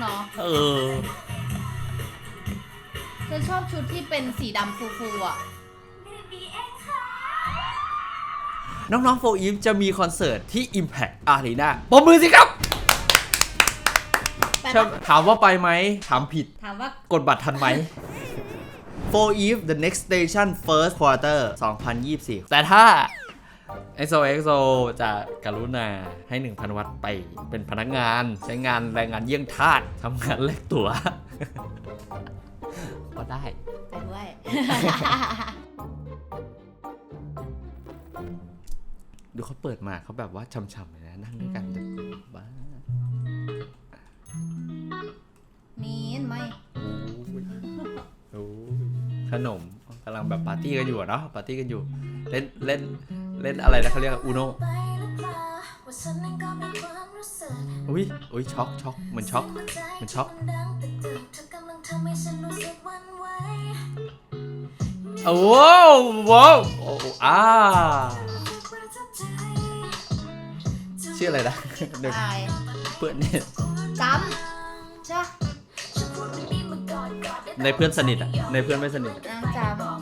เนาะเออฉันชอบชุดที่เป็นสีดำฟูๆอะ น้องๆโฟอีฟจะมีคอนเสิร์ตที่ Impact Arena ปมมือสิครับไปใช่ปะถามว่าไปไหม ถามผิด ถามว่ากดบัตรทันไหม For Eve The Next Station First Quarter 2024 แต่ถ้า XOXO จะกรุณาให้ 1,000 วัตต์ไปเป็นพนักงานใช้งานแรงงานเยี่ยงทาสทำงานแลกตั๋ว ก็ได้ ไปด้วย ดูเขาเปิดมาเขาแบบว่าช่ำๆเลยนะ นั่งด้วยกันบ้ามีนไหมโอ้ยขนมกำลังแบบปาร์ตี้กันอยู่อะเนาะปาร์ตี้กันอยู่ เล่นเล่น เล่นอะไรนะเขาเรียกอูโนอุ้ยอุ้ยช็อกช็อกเหมือนช็อกเหมือนช็อกโอ้โหว้าวโอ้โหอ่าชื่ออะไรนะเดี๋ยวตายเพื่อนเนี่ยจำใช่ปะในเพื่อนสนิทอะในเพื่อนไม่สนิทอะนางจำ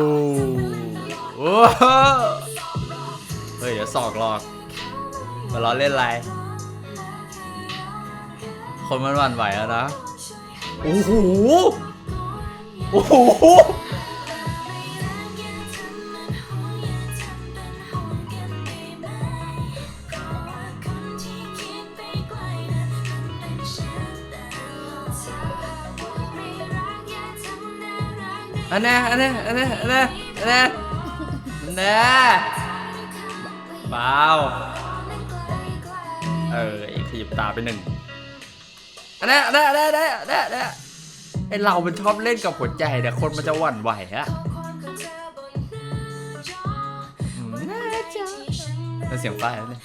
ว้โอ้โหเฮ้ย เดี๋ยวสอกหลอกมาล้อเล่นไรคนมันหวั่นไหวแล้วนะ โอ้โห โอ้โห อันนี้อันนี้อันนี้อันนี้อันนี้อันนี้เปล่าเออไอ้ขยิบตาไปหนึ่งอันนี้อันนี้อันนี้อันนี้อันนี้อันนี้ไอเรามันชอบเล่นกับหัวใจแต่คนมันจะหวั่นไหวอะอืมน่าจะเป็นเสียงป้ายแล้วเนี่ย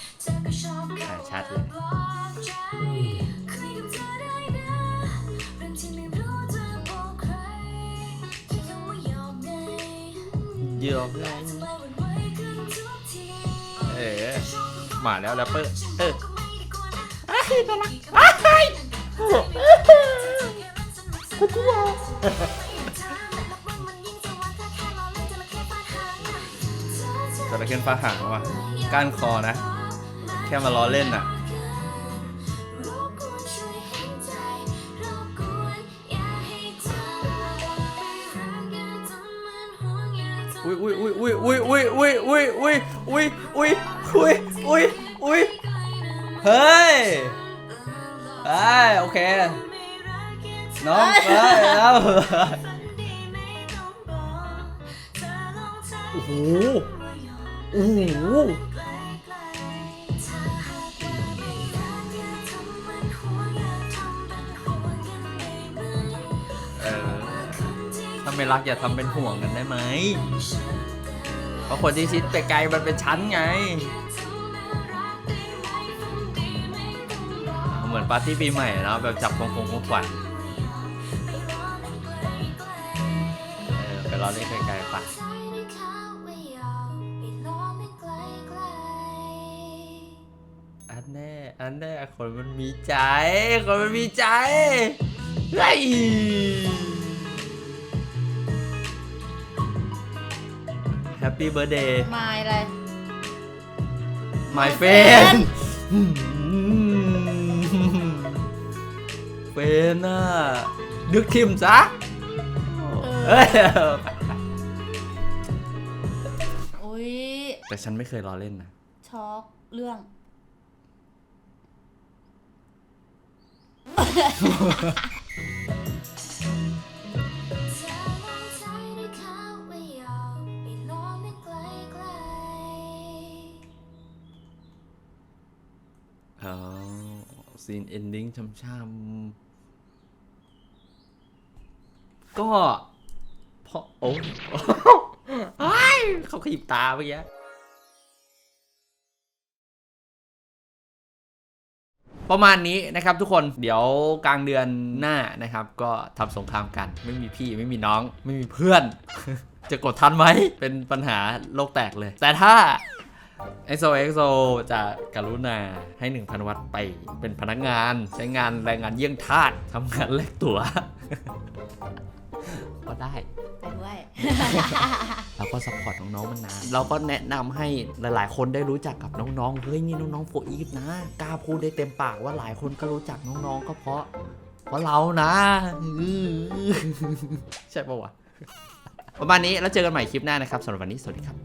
อ่าชัดเลย เยอะเออมาแล้วแรปเปอร์เออจระเข้ฟ้าหางว่ะก้านคอนะ แค่มาล้อเล่นน่ะ อุ้ยอุ้ยอุ้ยอุ้ยอุ้ยอุ้ยอุ้ยอุ้ยอุ้ยอุ้ยอุ้ยอุ้ยอุ้ยอุ้ยเฮ้ยเฮ้ยโอเคน้องเฮ้ยแล้วโอ้โหโอ้โห ไม่รักอย่าทำเป็นห่วงกันได้ไหม เพราะคนที่ชิดไปไกลมันเป็นชั้นไง เหมือนปาร์ตี้ปีใหม่เนาะแบบจับคงคงของขวัญเออไปรอเล่นไกลๆปะอันแน่อันแน่คนมันมีใจ คนมันมีใจเฮ้ย แฮปปี้เบ t ร์ a เดย์มายอะไร my friend เฟนน่ะนึกทิมซะเอเอ้อยไปอุ้ยแต่ฉันไม่เคยรอเล่นนะ ช็อกเรื่อง ซีนเอนดิ้งช้ำๆก็เพราะโอ้เฮ้ยเขาขยิบตาเมื่อกี้ ประมาณนี้นะครับทุกคนเดี๋ยวกลางเดือนหน้านะครับ ก็ทำสงครามกัน ไม่มีพี่ไม่มีน้อง ไม่มีเพื่อน จะกดทันไหม เป็นปัญหาโลกแตกเลย แต่ถ้า XOXO จะกรุณาให้ 1,000 วัตต์ไปเป็นพนักงานใช้งานแรงงานเยี่ยงทาสทำงานแลกตั๋วก็ได้ ไปด้วย เราก็สปอร์ตน้องๆมานานเราก็แนะนำให้หลายๆ คนได้รู้จักกับน้องๆ เฮ้ยนี่น้องๆโฟอีฟนะ กล้าพูดได้เต็มปากว่าหลายคนก็รู้จักน้องๆ ก็เพราะ เพราะเรานะใช่ปะวะ ประมาณนี้แล้วเจอกันใหม่คลิปหน้านะครับสำหรับวันนี้สวัสดีครับ